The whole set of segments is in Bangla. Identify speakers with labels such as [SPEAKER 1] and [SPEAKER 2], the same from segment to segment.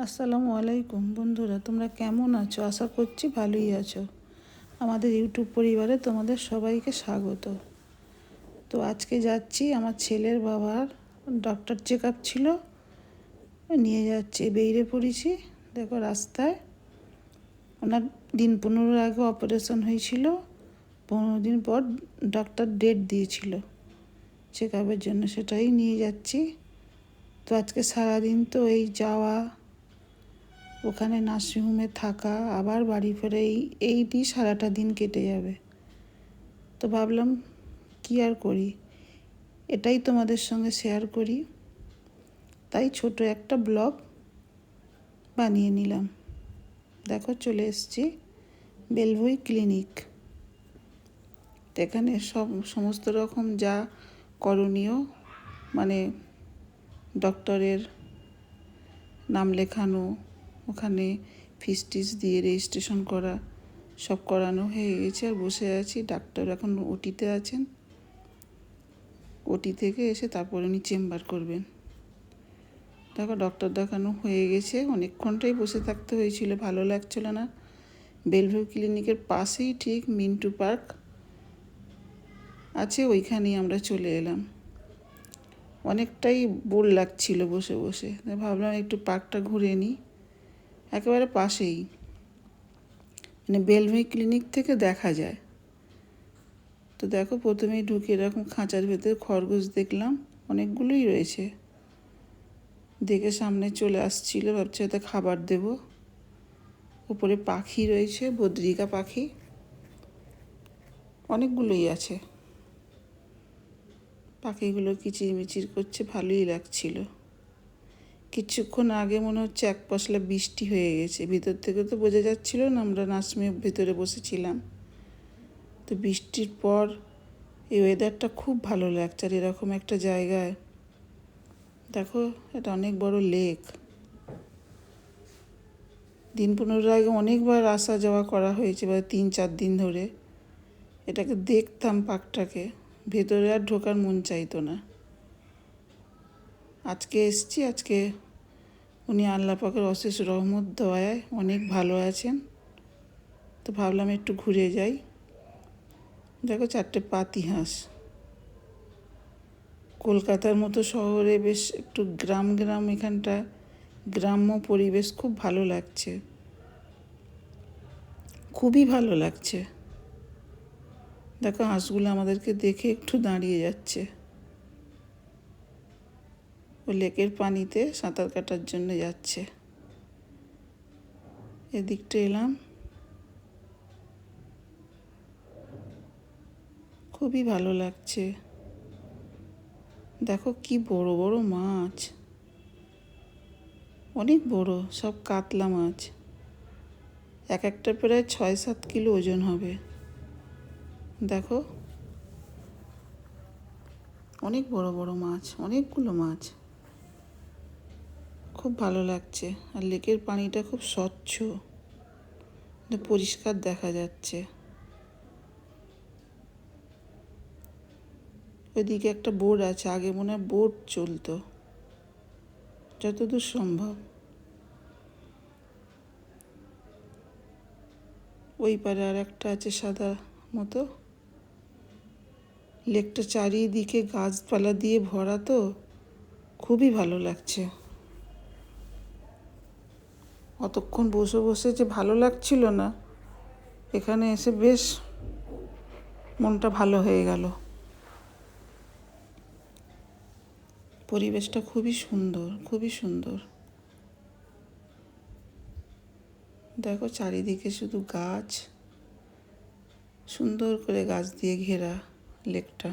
[SPEAKER 1] আসসালামু আলাইকুম বন্ধুরা, তোমরা কেমন আছো? আশা করছি ভালোই আছো। আমাদের ইউটিউব পরিবারে তোমাদের সবাইকে স্বাগত। তো আজকে যাচ্ছি, আমার ছেলের বাবার ডক্টর চেক আপ ছিল। নিয়ে যাচ্ছি বেরিয়ে পড়েছি। দেখো রাস্তায়। ওনার দিন পনেরোর আগে অপারেশন হয়েছিল। পনেরো দিন পর ডক্টর ডেট দিয়েছিল। চেক আপের জন্য সেটাই নিয়ে যাচ্ছি। তো আজকে সারাদিন তো এই যাওয়া ওখানে নার্সিংহোমে থাকা, আবার বাড়ি ফেরে এই এই দিয়ে সারাটা দিন কেটে যাবে। তো ভাবলাম, কী আর করি? এটাই তোমাদের সঙ্গে শেয়ার করি। তাই ছোট একটা ব্লগ বানিয়ে নিলাম। দেখো, চলে এসছি বেলভই ক্লিনিক। এখানে সব, সমস্ত রকম যা করণীয় মানে ডক্টরের নাম লেখানো ওখানে ফিস টিস দিয়ে রেজিস্ট্রেশন করা, সব করানো হয়ে গেছে আর বসে আছি। ডাক্তার এখন ওটিতে আছেন। ওটি থেকে এসে তারপরে উনি চেম্বার করবেন। দেখো ডক্টর দেখানো হয়ে গেছে। অনেকক্ষণটাই বসে থাকতে হয়েছিল, ভালো লাগছিল না। বেলভিউ ক্লিনিকের পাশেই ঠিক মিন্টু পার্ক আছে, ওইখানেই আমরা চলে এলাম। অনেকটাই বোর লাগছিল বসে বসে। ভাবলাম একটু পার্কটা ঘুরে নিই। একেবারে পাশেই। মানে বেলভি ক্লিনিক থেকে দেখা যায়। তো দেখো প্রথমেই ঢুকে এরকম খাঁচার ভেতরে খরগোশ দেখলাম, অনেকগুলোই রয়েছে। দেখে সামনে চলে আসছিল, ভাবছি হয়তো খাবার দেব। উপরে পাখি রয়েছে, বদ্রিকা পাখি, অনেকগুলোই আছে। পাখিগুলো কিচিরমিচির করছে, ভালোই লাগছিল। কিছুক্ষণ আগে মনে হচ্ছে এক পশলা বৃষ্টি হয়ে গেছে। ভিতর থেকে তো বোঝা যাচ্ছিল না, আমরা নাচমের ভিতরে বসেছিলাম। তো বৃষ্টির পর এই ওয়েদারটা খুব ভালো লাগছে আর এরকম একটা জায়গায়। দেখো, এটা অনেক বড় লেক দিন পনেরো আগে অনেকবার আসা যাওয়া করা হয়েছে, বা তিন চার দিন ধরে। এটাকে দেখতাম পাকটাকে ভেতরে আর ঢোকার মন চাইতো না। আজকে এসছি, আজকে উনি আল্লাহ পাকের অশেষ রহমত, দয়ায় অনেক ভালো আছেন। তো ভাবলাম একটু ঘুরে যাই। দেখো চারটে পাতি হাঁস। কলকাতার মতো শহরে বেশ একটু গ্রাম গ্রাম এখানটা গ্রাম্য পরিবেশ খুব ভালো লাগছে। খুবই ভালো লাগছে। দেখো হাঁসগুলো আমাদেরকে দেখে একটু দাঁড়িয়ে যাচ্ছে। লেকের পানিতে সাঁতার কাটার জন্য যাচ্ছে। এদিকটা এলাম। খুবই ভালো লাগছে। দেখো কি বড় বড় মাছ। অনেক বড়, সব কাতলা মাছ। এক একটা প্রায় ছয় সাত কিলো ওজন হবে। দেখো। অনেক বড় বড় মাছ, অনেকগুলো মাছ। খুব ভালো লাগছে। আর লেকের পানিটা খুব স্বচ্ছ। পরিষ্কার দেখা যাচ্ছে। ওইদিকে একটা বোর্ড আছে, আগে মনে হয় বোর্ড চলতো। যতদূর সম্ভব। ওই পারে আর একটা আছে সাদা মতো। লেকটা চারিদিকে গাছপালা দিয়ে ভরা তো। খুবই ভালো লাগছে। অতক্ষণ বসে বসে যে ভালো লাগছিল না, এখানে এসে বেশ মনটা ভালো হয়ে গেল। পরিবেশটা খুবই সুন্দর খুবই সুন্দর। দেখো চারিদিকে শুধু গাছ, সুন্দর করে গাছ দিয়ে ঘেরা লেকটা।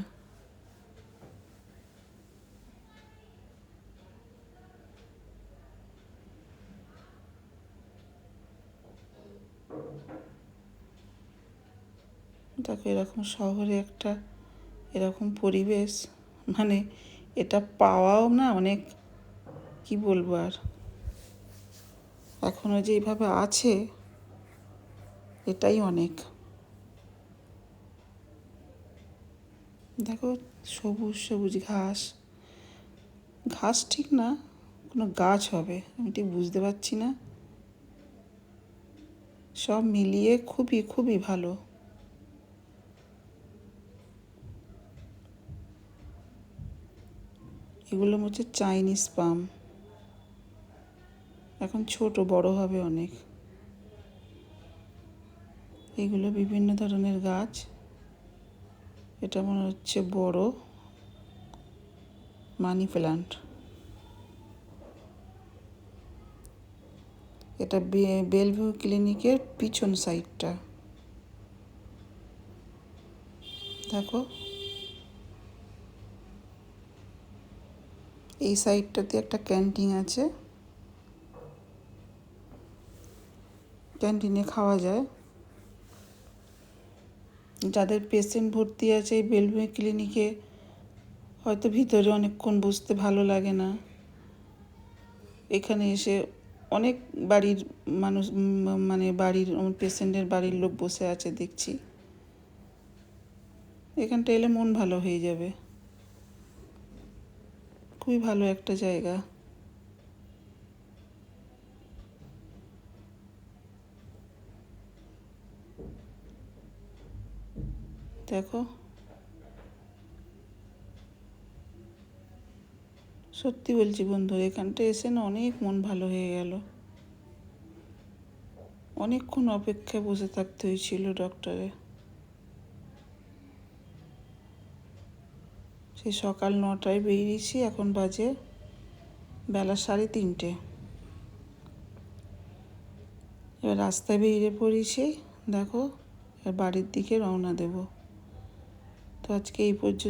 [SPEAKER 1] দেখো, এরকম শহরে একটা এরকম পরিবেশ মানে এটা পাওয়াও না অনেক, কি বলব আর? এখনও যে এইভাবে আছে, এটাই অনেক। দেখো, সবুজ সবুজ ঘাস। ঘাস ঠিক না, কোনো গাছ হবে, আমি ঠিক বুঝতে পারছি না। সব মিলিয়ে খুবই খুবই ভালো। এগুলো হচ্ছে চাইনিজ পাম। এখন ছোট, বড় হবে অনেক। এগুলো বিভিন্ন ধরনের গাছ। এটা মনে হচ্ছে বড় মানি প্ল্যান্ট এটা বেলভিউ ক্লিনিকের পিছন সাইডটা। দেখো। এই সাইডটাতে একটা ক্যান্টিন আছে। ক্যান্টিনে খাওয়া যায়। যাদের পেশেন্ট ভর্তি আছে এই বেলভিউ ক্লিনিকে, হয়তো ভিতরে অনেকক্ষণ বসতে ভালো লাগে না। এখানে এসে অনেক বাড়ির মানুষ মানে বাড়ির পেশেন্টের বাড়ির লোক বসে আছে দেখছি। এখানটা এলে মন ভালো হয়ে যাবে। খুবই ভালো একটা জায়গা। দেখো। সত্যি বলছি বন্ধু এখানটা এসে না অনেক মন ভালো হয়ে গেল। অনেকক্ষণ অপেক্ষায় বসে থাকতে হয়েছিল ডক্টরে সেই সকাল নটায় বেরিয়েছি, এখন বাজে বেলা সাড়ে তিনটে। এবার রাস্তায় বেরিয়ে পড়েছি, দেখো, এবার বাড়ির দিকে রওনা দেব। তো আজকে এই পর্যন্ত